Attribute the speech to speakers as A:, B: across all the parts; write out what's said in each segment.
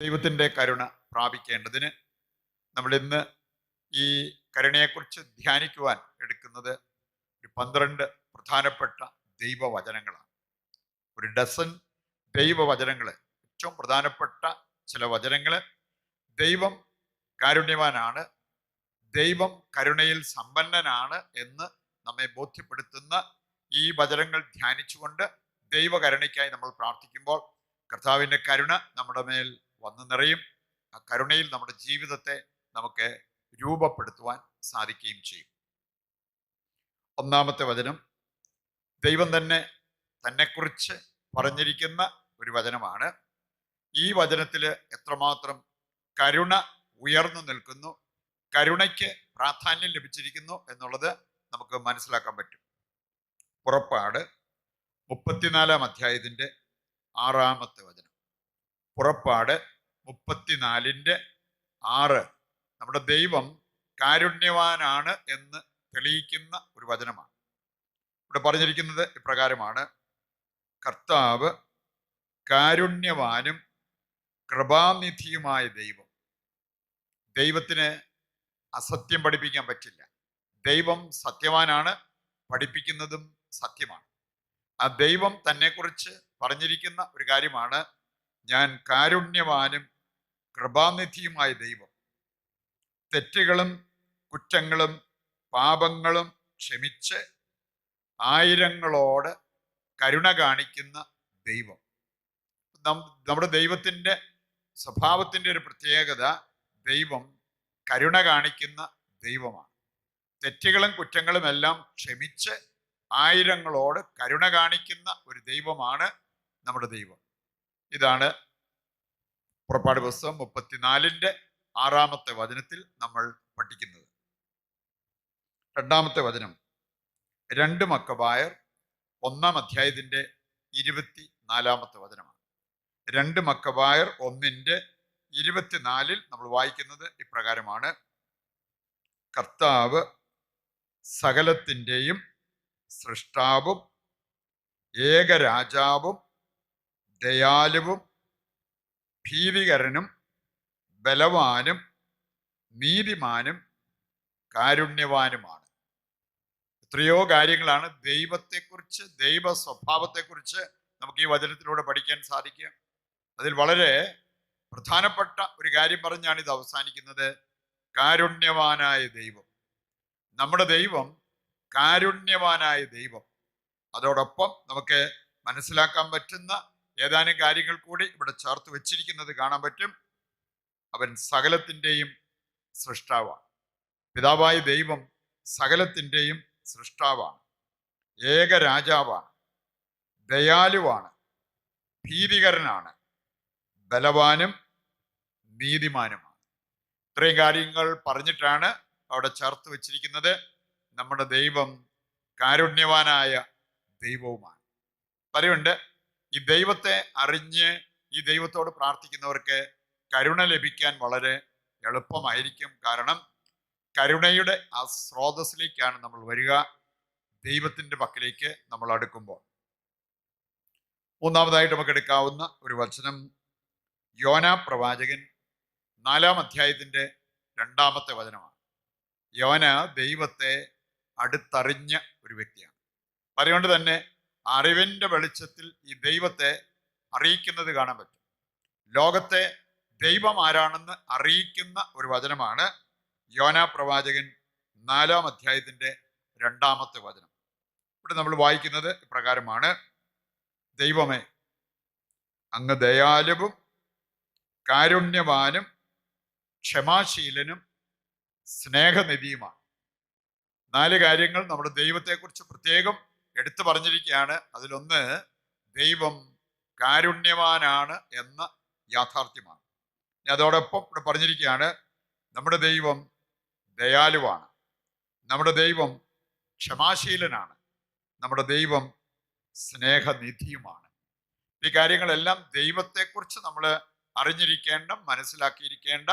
A: ദൈവത്തിന്റെ കരുണ പ്രാപിക്കേണ്ടതിന് നമ്മൾ ഇന്ന് ഈ കരുണയെക്കുറിച്ച് ധ്യാനിക്കുവാൻ എടുക്കുന്നത് ഒരു പന്ത്രണ്ട് പ്രധാനപ്പെട്ട ദൈവവചനങ്ങളാണ്. ഒരു ഡസൻ ദൈവവചനങ്ങൾ ഏറ്റവും പ്രധാനപ്പെട്ട ചില വചനങ്ങൾ ദൈവം കാരുണ്യവാനാണ് ദൈവം കരുണയിൽ സമ്പന്നനാണ് എന്ന് നമ്മെ ബോധ്യപ്പെടുത്തുന്ന ഈ വചനങ്ങൾ ധ്യാനിച്ചുകൊണ്ട് ദൈവകരുണയ്ക്കായി നമ്മൾ പ്രാർത്ഥിക്കുമ്പോൾ കർത്താവിന്റെ കരുണ നമ്മുടെ മേൽ വന്നു നിറയും. ആ കരുണയിൽ നമ്മുടെ ജീവിതത്തെ നമുക്ക് രൂപപ്പെടുത്തുവാൻ സാധിക്കുകയും ചെയ്യും. ഒന്നാമത്തെ വചനം. ദൈവം തന്നെ തന്നെക്കുറിച്ച് പറഞ്ഞിരിക്കുന്ന ഒരു വചനമാണ്. ഈ വചനത്തിൽ എത്രമാത്രം കരുണ ഉയർന്നു നിൽക്കുന്നു കരുണയ്ക്ക് പ്രാധാന്യം ലഭിച്ചിരിക്കുന്നു എന്നുള്ളത് നമുക്ക് മനസ്സിലാക്കാൻ പറ്റും. പുറപ്പാട് മുപ്പത്തിനാലാം അധ്യായത്തിന്റെ ആറാമത്തെ വചനം. പുറപ്പാട് മുപ്പത്തിനാലിന്റെ ആറ്. നമ്മുടെ ദൈവം കാരുണ്യവാനാണ് എന്ന് തെളിയിക്കുന്ന ഒരു വചനമാണ്. ഇവിടെ പറഞ്ഞിരിക്കുന്നത് ഇപ്രകാരമാണ്. കർത്താവ് കാരുണ്യവാനും കൃപാനിധിയുമായ ദൈവം. ദൈവത്തിന് അസത്യം പഠിപ്പിക്കാൻ പറ്റില്ല. ദൈവം സത്യവാനാണ് പഠിപ്പിക്കുന്നതും സത്യമാണ്. ആ ദൈവം തന്നെക്കുറിച്ച് പറഞ്ഞിരിക്കുന്ന ഒരു കാര്യമാണ് ഞാൻ കാരുണ്യവാനും കൃപാനിധിയുമായ ദൈവം. തെറ്റുകളും കുറ്റങ്ങളും പാപങ്ങളും ക്ഷമിച്ച് ആയിരങ്ങളോട് കരുണ കാണിക്കുന്ന ദൈവം. നമ്മുടെ ദൈവത്തിന്റെ സ്വഭാവത്തിന്റെ ഒരു പ്രത്യേകത ദൈവം കരുണ കാണിക്കുന്ന ദൈവമാണ്. തെറ്റുകളും കുറ്റങ്ങളും എല്ലാം ക്ഷമിച്ച് ആയിരങ്ങളോട് കരുണ കാണിക്കുന്ന ഒരു ദൈവമാണ് നമ്മുടെ ദൈവം. ഇതാണ് പുറപ്പാട് പുസ്തകം മുപ്പത്തിനാലിന്റെ ആറാമത്തെ വചനത്തിൽ നമ്മൾ പഠിക്കുന്നത്. രണ്ടാമത്തെ വചനം രണ്ട് മക്കബായർ ഒന്നാം അധ്യായത്തിന്റെ ഇരുപത്തി നാലാമത്തെ വചനമാണ്. രണ്ട് മക്കബായർ ഒന്നിന്റെ ഇരുപത്തിനാലിൽ നമ്മൾ വായിക്കുന്നത് ഇപ്രകാരമാണ്. കർത്താവ് സകലത്തിന്റെയും സൃഷ്ടാവും ഏകരാജാവും ദയാലുവും ഭീതികരനും ബലവാനും നീതിമാനും കാരുണ്യവാനുമാണ്. എത്രയോ കാര്യങ്ങളാണ് ദൈവത്തെക്കുറിച്ച് ദൈവ സ്വഭാവത്തെക്കുറിച്ച് നമുക്ക് ഈ വചനത്തിലൂടെ പഠിക്കാൻ സാധിക്കുക. അതിൽ വളരെ പ്രധാനപ്പെട്ട ഒരു കാര്യം പറഞ്ഞാണ് ഇത് അവസാനിക്കുന്നത്. കാരുണ്യവാനായ ദൈവം. നമ്മുടെ ദൈവം കാരുണ്യവാനായ ദൈവം. അതോടൊപ്പം നമുക്ക് മനസ്സിലാക്കാൻ പറ്റുന്ന ഏതാനും കാര്യങ്ങൾ കൂടി ഇവിടെ ചേർത്ത് വെച്ചിരിക്കുന്നത് കാണാൻ പറ്റും. അവൻ സകലത്തിന്റെയും സൃഷ്ടാവാണ്. പിതാവായ ദൈവം സകലത്തിന്റെയും സൃഷ്ടാവാണ്. ഏക രാജാവാണ്. ദയാലുവാണ്. ഭീതികരനാണ്. ബലവാനും നീതിമാനുമാണ്. ഇത്രയും കാര്യങ്ങൾ പറഞ്ഞിട്ടാണ് അവിടെ ചേർത്ത് വെച്ചിരിക്കുന്നത്. നമ്മുടെ ദൈവം കാരുണ്യവാനായ ദൈവവുമാണ്. പറയുണ്ട് ഈ ദൈവത്തെ അറിഞ്ഞ് ഈ ദൈവത്തോട് പ്രാർത്ഥിക്കുന്നവർക്ക് കരുണ ലഭിക്കാൻ വളരെ എളുപ്പമായിരിക്കും. കാരണം കരുണയുടെ ആ സ്രോതസ്സിലേക്കാണ് നമ്മൾ വരിക ദൈവത്തിന്റെ പക്കലേക്ക് നമ്മൾ അടുക്കുമ്പോൾ. മൂന്നാമതായിട്ട് നമുക്ക് എടുക്കാവുന്ന ഒരു വചനം യോന പ്രവാചകൻ നാലാം അധ്യായത്തിന്റെ രണ്ടാമത്തെ വചനമാണ്. യോന ദൈവത്തെ അടുത്തറിഞ്ഞ ഒരു വ്യക്തിയാണ്. അതുകൊണ്ട് തന്നെ അറിവിന്റെ വെളിച്ചത്തിൽ ഈ ദൈവത്തെ അറിയിക്കുന്നത് കാണാൻ പറ്റും. ലോകത്തെ ദൈവം ആരാണെന്ന് അറിയിക്കുന്ന ഒരു വചനമാണ് യോന പ്രവാചകൻ നാലാം അധ്യായത്തിന്റെ രണ്ടാമത്തെ വചനം. ഇവിടെ നമ്മൾ വായിക്കുന്നത് ഇപ്രകാരമാണ്. ദൈവമേ അങ്ങ് ദയാലുവും കാരുണ്യവാനും ക്ഷമാശീലനും സ്നേഹനിധിയുമാണ്. നാല് കാര്യങ്ങൾ നമ്മുടെ ദൈവത്തെക്കുറിച്ച് പ്രത്യേകം എടുത്തു പറഞ്ഞിരിക്കുകയാണ്. അതിലൊന്ന് ദൈവം കാരുണ്യവാനാണ് എന്ന യാഥാർത്ഥ്യമാണ്. അതോടൊപ്പം ഇവിടെ പറഞ്ഞിരിക്കുകയാണ് നമ്മുടെ ദൈവം ദയാലുവാണ്. നമ്മുടെ ദൈവം ക്ഷമാശീലനാണ്. നമ്മുടെ ദൈവം സ്നേഹനിധിയുമാണ്. ഈ കാര്യങ്ങളെല്ലാം ദൈവത്തെക്കുറിച്ച് നമ്മൾ അറിഞ്ഞിരിക്കേണ്ട മനസ്സിലാക്കിയിരിക്കേണ്ട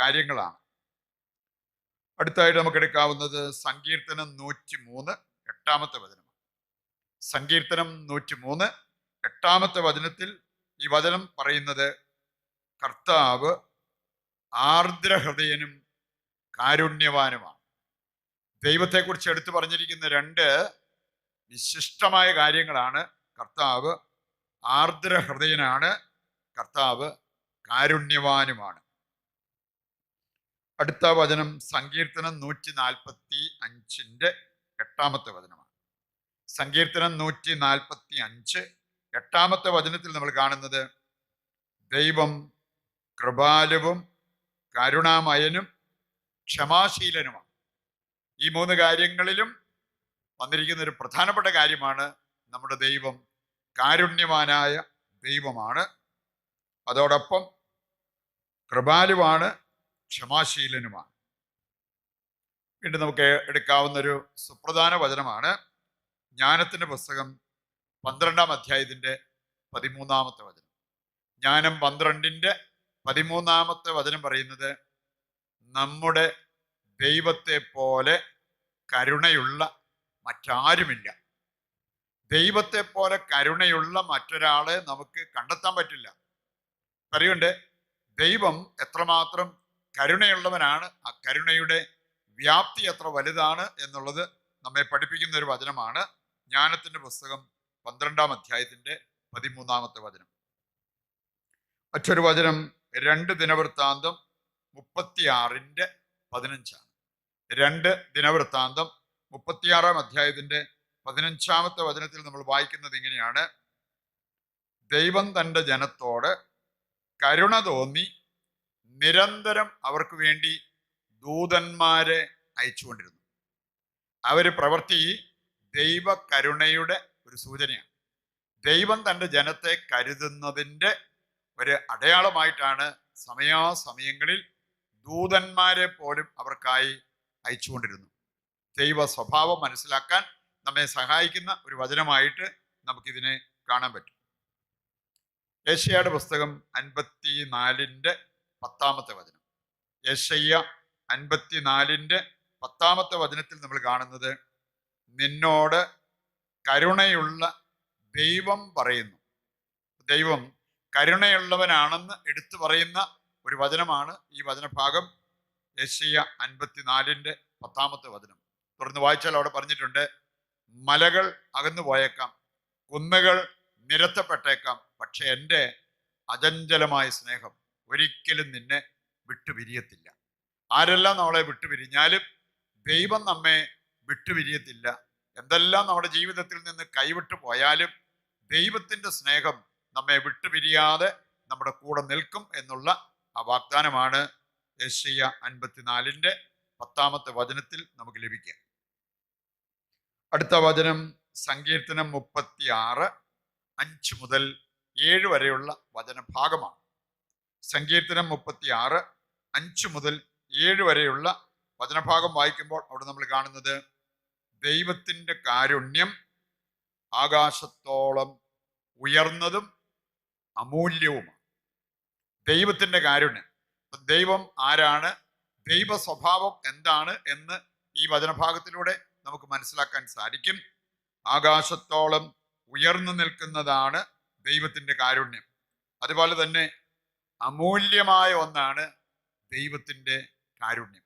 A: കാര്യങ്ങളാണ്. അടുത്തായിട്ട് നമുക്ക് എടുക്കാവുന്നത് സങ്കീർത്തനം നൂറ്റി മൂന്ന് എട്ടാമത്തെ വചനമാണ് സങ്കീർത്തനം നൂറ്റി മൂന്ന് എട്ടാമത്തെ വചനത്തിൽ ഈ വചനം പറയുന്നത് കർത്താവ് ആർദ്രഹൃദയനും കാരുണ്യവാനുമാണ്. ദൈവത്തെക്കുറിച്ച് എടുത്തു പറഞ്ഞിരിക്കുന്ന രണ്ട് വിശിഷ്ടമായ കാര്യങ്ങളാണ് കർത്താവ് ആർദ്രഹൃദയനാണ് കർത്താവ് കാരുണ്യവാനുമാണ്. അടുത്ത വചനം സങ്കീർത്തനം നൂറ്റി നാൽപ്പത്തി അഞ്ചിന്റെ എട്ടാമത്തെ വചനമാണ്. സങ്കീർത്തനം നൂറ്റി നാൽപ്പത്തി അഞ്ച് എട്ടാമത്തെ വചനത്തിൽ നമ്മൾ കാണുന്നത് ദൈവം കൃപാലുവും കരുണാമയനും ക്ഷമാശീലനുമാണ്. ഈ മൂന്ന് കാര്യങ്ങളിലും വന്നിരിക്കുന്ന ഒരു പ്രധാനപ്പെട്ട കാര്യമാണ് നമ്മുടെ ദൈവം കാരുണ്യവാനായ ദൈവമാണ്. അതോടൊപ്പം കൃപാലുവാണ് ക്ഷമാശീലനുമാണ്. വീണ്ടും നമുക്ക് എടുക്കാവുന്ന ഒരു സുപ്രധാന വചനമാണ് ജ്ഞാനത്തിന്റെ പുസ്തകം പന്ത്രണ്ടാം അധ്യായത്തിന്റെ പതിമൂന്നാമത്തെ വചനം. ജ്ഞാനം പന്ത്രണ്ടിന്റെ പതിമൂന്നാമത്തെ വചനം പറയുന്നത് നമ്മുടെ ദൈവത്തെ പോലെ കരുണയുള്ള മറ്റാരുമില്ല. ദൈവത്തെ പോലെ കരുണയുള്ള മറ്റൊരാളെ നമുക്ക് കണ്ടെത്താൻ പറ്റില്ല. പറയുണ്ട് ദൈവം എത്രമാത്രം കരുണയുള്ളവനാണ് ആ കരുണയുടെ വ്യാപ്തി എത്ര വലുതാണ് എന്നുള്ളത് നമ്മെ പഠിപ്പിക്കുന്ന ഒരു വചനമാണ് ജ്ഞാനത്തിന്റെ പുസ്തകം പന്ത്രണ്ടാം അധ്യായത്തിന്റെ പതിമൂന്നാമത്തെ വചനം. മറ്റൊരു വചനം രണ്ട് ദിനവൃത്താന്തം മുപ്പത്തിയാറിന്റെ പതിനഞ്ചാണ്. രണ്ട് ദിനവൃത്താന്തം മുപ്പത്തിയാറാം അധ്യായത്തിന്റെ പതിനഞ്ചാമത്തെ വചനത്തിൽ നമ്മൾ വായിക്കുന്നത് ഇങ്ങനെയാണ്. ദൈവം തന്റെ ജനത്തോട് കരുണ തോന്നി നിരന്തരം അവർക്ക് വേണ്ടി ദൂതന്മാരെ അയച്ചുകൊണ്ടിരുന്നു. അവർ പ്രവൃത്തി ദൈവ കരുണയുടെ ഒരു സൂചനയാണ്. ദൈവം തന്റെ ജനത്തെ കരുതുന്നതിന്റെ ഒരു അടയാളമായിട്ടാണ് സമയാസമയങ്ങളിൽ ദൂതന്മാരെ പോലും അവർക്കായി അയച്ചുകൊണ്ടിരുന്നു ദൈവ സ്വഭാവം മനസ്സിലാക്കാൻ നമ്മെ സഹായിക്കുന്ന ഒരു വചനമായിട്ട് നമുക്കിതിനെ കാണാൻ പറ്റും. ഏഷ്യയുടെ പുസ്തകം അൻപത്തി നാലിന്റെ പത്താമത്തെ വചനം. ഏഷ്യ അൻപത്തിനാലിന്റെ പത്താമത്തെ വചനത്തിൽ നമ്മൾ കാണുന്നത് നിന്നോട് കരുണയുള്ള ദൈവം പറയുന്നു. ദൈവം കരുണയുള്ളവനാണെന്ന് എടുത്തു പറയുന്ന ഒരു വചനമാണ് ഈ വചനഭാഗം. ഏഷ്യ അൻപത്തിനാലിന്റെ പത്താമത്തെ വചനം. തുടർന്ന് വായിച്ചാൽ അവിടെ പറഞ്ഞിട്ടുണ്ട് മലകൾ അകന്നു പോയേക്കാം കുന്നുകൾ നിരത്തപ്പെട്ടേക്കാം പക്ഷെ എന്റെ അചഞ്ചലമായ സ്നേഹം ഒരിക്കലും നിന്നെ വിട്ടുപിരിയത്തില്ല. ആരെല്ലാം നമ്മളെ വിട്ടുപിരിഞ്ഞാലും ദൈവം നമ്മെ വിട്ടുപിരിയത്തില്ല. എന്തെല്ലാം നമ്മുടെ ജീവിതത്തിൽ നിന്ന് കൈവിട്ടു പോയാലും ദൈവത്തിന്റെ സ്നേഹം നമ്മെ വിട്ടുപിരിയാതെ നമ്മുടെ കൂടെ നിൽക്കും എന്നുള്ള ആ വാഗ്ദാനമാണ് യേശയ്യ അൻപത്തിനാലിന്റെ പത്താമത്തെ വചനത്തിൽ നമുക്ക് ലഭിക്കുക. അടുത്ത വചനം സങ്കീർത്തനം മുപ്പത്തി ആറ് അഞ്ച് മുതൽ ഏഴ് വരെയുള്ള വചനഭാഗമാണ് സങ്കീർത്തനം മുപ്പത്തി ആറ് അഞ്ച് മുതൽ ഏഴ് വരെയുള്ള വചനഭാഗം വായിക്കുമ്പോൾ അവിടെ നമ്മൾ കാണുന്നത് ദൈവത്തിന്റെ കാരുണ്യം ആകാശത്തോളം ഉയർന്നതും അമൂല്യവുമാണ്. ദൈവത്തിന്റെ കാരുണ്യം. ദൈവം ആരാണ്? ദൈവ സ്വഭാവം എന്താണ് എന്ന് ഈ വചനഭാഗത്തിലൂടെ നമുക്ക് മനസ്സിലാക്കാൻ സാധിക്കും. ആകാശത്തോളം ഉയർന്നു നിൽക്കുന്നതാണ് ദൈവത്തിന്റെ കാരുണ്യം. അതുപോലെ തന്നെ അമൂല്യമായ ഒന്നാണ് ദൈവത്തിന്റെ കാരുണ്യം.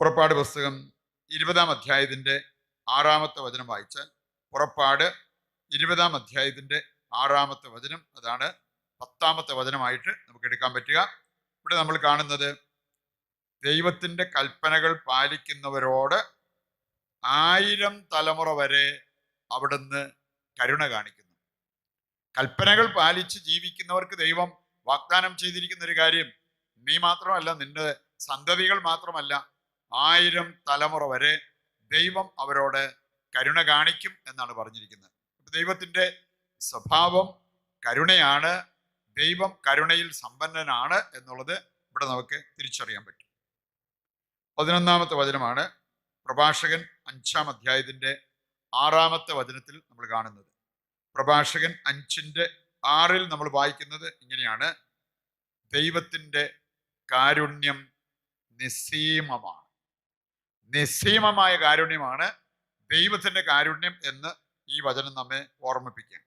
A: പുറപ്പാട് പുസ്തകം ഇരുപതാം അധ്യായത്തിന്റെ ആറാമത്തെ വചനം വായിച്ചാൽ പുറപ്പാട് ഇരുപതാം അധ്യായത്തിന്റെ ആറാമത്തെ വചനം അതാണ് പത്താമത്തെ വചനമായിട്ട് നമുക്ക് എടുക്കാൻ പറ്റുക. ഇവിടെ നമ്മൾ കാണുന്നത് ദൈവത്തിന്റെ കൽപ്പനകൾ പാലിക്കുന്നവരോട് ആയിരം തലമുറ വരെ അവിടുന്ന് കരുണ കാണിക്കുന്നു. കൽപ്പനകൾ പാലിച്ച് ജീവിക്കുന്നവർക്ക് ദൈവം വാഗ്ദാനം ചെയ്തിരിക്കുന്ന ഒരു കാര്യം നീ മാത്രമല്ല നിന്റെ സന്തതികൾ മാത്രമല്ല ആയിരം തലമുറ വരെ ദൈവം അവരോട് കരുണ കാണിക്കും എന്നാണ് പറഞ്ഞിരിക്കുന്നത്. ദൈവത്തിന്റെ സ്വഭാവം കരുണയാണ് ദൈവം കരുണയിൽ സമ്പന്നനാണ് എന്നുള്ളത് ഇവിടെ നമുക്ക് തിരിച്ചറിയാൻ പറ്റും. പതിനൊന്നാമത്തെ വചനമാണ് പ്രഭാഷകൻ അഞ്ചാം അധ്യായത്തിന്റെ ആറാമത്തെ വചനത്തിൽ നമ്മൾ കാണുന്നത്. പ്രഭാഷകൻ അഞ്ചിന്റെ ആറിൽ നമ്മൾ വായിക്കുന്നത് ഇങ്ങനെയാണ്. ദൈവത്തിന്റെ കാരുണ്യം നിസ്സീമമാണ്. നിസ്സീമമായ കാരുണ്യമാണ് ദൈവത്തിന്റെ കാരുണ്യം എന്ന് ഈ വചനം നമ്മെ ഓർമ്മിപ്പിക്കാം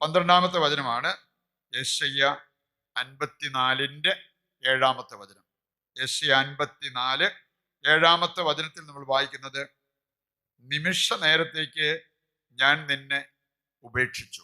A: പന്ത്രണ്ടാമത്തെ വചനമാണ് യശയ്യ അൻപത്തിനാലിന്റെ ഏഴാമത്തെ വചനം. യശയ്യ അൻപത്തിനാല് ഏഴാമത്തെ വചനത്തിൽ നമ്മൾ വായിക്കുന്നത് നിമിഷ നേരത്തേക്ക് ഞാൻ നിന്നെ ഉപേക്ഷിച്ചു.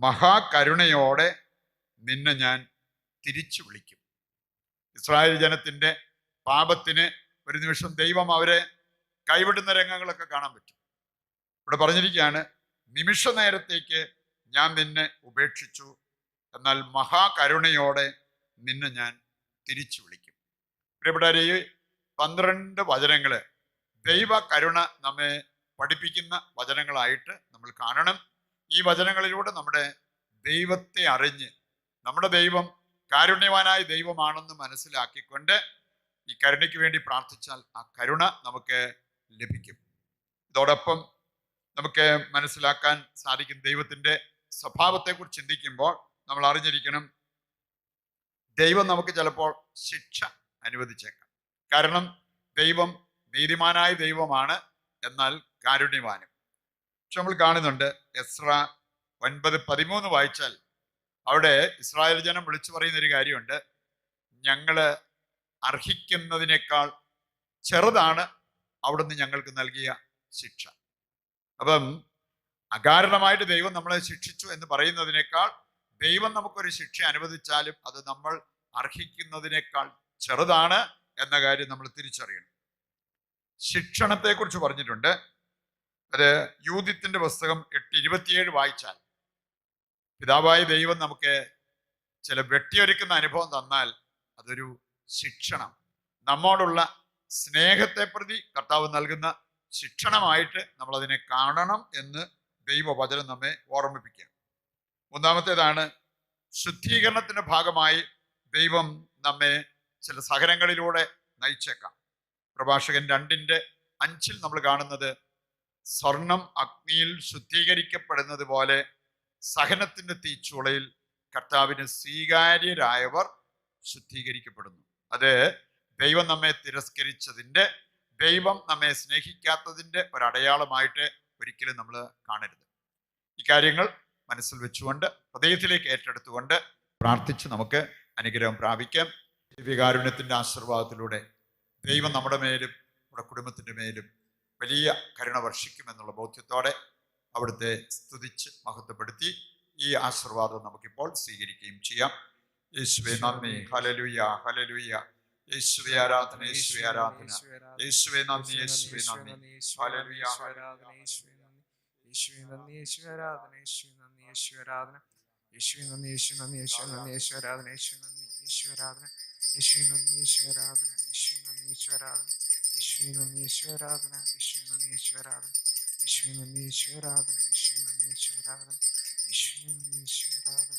A: മഹാകരുണയോടെ നിന്നെ ഞാൻ തിരിച്ചു വിളിക്കും. ഇസ്രായേൽ ജനത്തിന്റെ പാപത്തിന് ഒരു നിമിഷം ദൈവം അവരെ കൈവിടുന്ന രംഗങ്ങളൊക്കെ കാണാൻ പറ്റും. ഇവിടെ പറഞ്ഞിരിക്കുകയാണ് നിമിഷ നേരത്തേക്ക് ഞാൻ നിന്നെ ഉപേക്ഷിച്ചു എന്നാൽ മഹാകരുണയോടെ നിന്നെ ഞാൻ തിരിച്ചു വിളിക്കും. പ്രിയപ്പെട്ടവരെ ഈ പന്ത്രണ്ട് വചനങ്ങൾ ദൈവ കരുണ നമ്മെ പഠിപ്പിക്കുന്ന വചനങ്ങളായിട്ട് നമ്മൾ കാണണം. ഈ വചനങ്ങളിലൂടെ നമ്മുടെ ദൈവത്തെ അറിഞ്ഞ് നമ്മുടെ ദൈവം കാരുണ്യവാനായ ദൈവമാണെന്ന് മനസ്സിലാക്കിക്കൊണ്ട് ഈ കരുണയ്ക്ക് വേണ്ടി പ്രാർത്ഥിച്ചാൽ ആ കരുണ നമുക്ക് ലഭിക്കും. ഇതോടൊപ്പം നമുക്ക് മനസ്സിലാക്കാൻ സാധിക്കും ദൈവത്തിന്റെ സ്വഭാവത്തെക്കുറിച്ച് ചിന്തിക്കുമ്പോൾ നമ്മൾ അറിഞ്ഞിരിക്കണം ദൈവം നമുക്ക് ചിലപ്പോൾ ശിക്ഷ അനുവദിച്ചേക്കാം. കാരണം ദൈവം നീതിമാനായ ദൈവമാണ് എന്നാൽ കാരുണ്യവാനും. പക്ഷെ നമ്മൾ കാണുന്നുണ്ട് എസ്ര ഒൻപത് പതിമൂന്ന് വായിച്ചാൽ അവിടെ ഇസ്രായേൽ ജനം വിളിച്ചു പറയുന്ന ഒരു കാര്യമുണ്ട്. ഞങ്ങൾ അർഹിക്കുന്നതിനേക്കാൾ ചെറുതാണ് അവിടുന്ന് ഞങ്ങൾക്ക് നൽകിയ ശിക്ഷ. അപ്പം അകാരണമായിട്ട് ദൈവം നമ്മളെ ശിക്ഷിച്ചു എന്ന് പറയുന്നതിനേക്കാൾ ദൈവം നമുക്കൊരു ശിക്ഷ അനുവദിച്ചാലും അത് നമ്മൾ അർഹിക്കുന്നതിനേക്കാൾ ചെറുതാണ് എന്ന കാര്യം നമ്മൾ തിരിച്ചറിയണം. ശിക്ഷണത്തെക്കുറിച്ച് പറഞ്ഞിട്ടുണ്ട്. അത് യൂതിത്തിന്റെ പുസ്തകം എട്ട് ഇരുപത്തിയേഴ് വായിച്ചാൽ പിതാവായ ദൈവം നമുക്ക് ചില വെട്ടിയൊരുക്കുന്ന അനുഭവം തന്നാൽ അതൊരു ശിക്ഷണം. നമ്മോടുള്ള സ്നേഹത്തെ പ്രതി കർത്താവ് നൽകുന്ന ശിക്ഷണമായിട്ട് നമ്മളതിനെ കാണണം എന്ന് ദൈവവചനം നമ്മെ ഓർമ്മിപ്പിക്കുക. മൂന്നാമത്തേതാണ് ശുദ്ധീകരണത്തിന്റെ ഭാഗമായി ദൈവം നമ്മെ ചില സഹനങ്ങളിലൂടെ നയിച്ചേക്കാം. പ്രഭാഷകൻ രണ്ടിന്റെ അഞ്ചിൽ നമ്മൾ കാണുന്നത് സ്വർണം അഗ്നിയിൽ ശുദ്ധീകരിക്കപ്പെടുന്നത് പോലെ സഹനത്തിന്റെ തീച്ചുളയിൽ കർത്താവിന് സ്വീകാര്യരായവർ ശുദ്ധീകരിക്കപ്പെടുന്നു. അത് ദൈവം നമ്മെ തിരസ്കരിച്ചതിന്റെ ദൈവം നമ്മെ സ്നേഹിക്കാത്തതിന്റെ ഒരടയാളമായിട്ട് ഒരിക്കലും നമ്മൾ കാണരുത്. ഇക്കാര്യങ്ങൾ മനസ്സിൽ വെച്ചുകൊണ്ട് ഹൃദയത്തിലേക്ക് ഏറ്റെടുത്തുകൊണ്ട് പ്രാർത്ഥിച്ച് നമുക്ക് അനുഗ്രഹം പ്രാപിക്കാം. ദിവ്യകാരുണ്യത്തിന്റെ ആശീർവാദത്തിലൂടെ ദൈവം നമ്മുടെ മേലും നമ്മുടെ കുടുംബത്തിന്റെ മേലും വലിയ കരുണ വർഷിക്കുമെന്നുള്ള ബോധ്യത്തോടെ അവിടുത്തെ സ്തുതിച്ച് മഹത്വപ്പെടുത്തി ഈ ആശീർവാദം നമുക്കിപ്പോൾ സ്വീകരിക്കുകയും ചെയ്യാം. യേശുവേ നന്ദി ഹലലുയ ഹലലുയ യേശുവേ ആരാധന യേശുവേ ആരാധന യേശുവേ നന്ദി യേശുവേ നന്ദി ഹലലുയ
B: യേശുവേ നന്ദി യേശുവേ ആരാധന യേശുവേ നന്ദി യേശുവേ ആരാധന യേശുവേ നന്ദി യേശു നന്ദി യേശു നന്ദി യേശു ആരാധന യേശു നന്ദി യേശു ആരാധന യേശുവേ നന്ദി യേശു ആരാധന യേശു നന്ദി യേശു ആരാധന യേശുവേ നന്ദി യേശു ആരാധന യേശു നന്ദി യേശു ആരാധന യേശുവേ നന്ദി യേശു ആരാധന യേശു നന്ദി യേശു ആരാധന യേശുവേ നന്ദി യേശു ആരാധന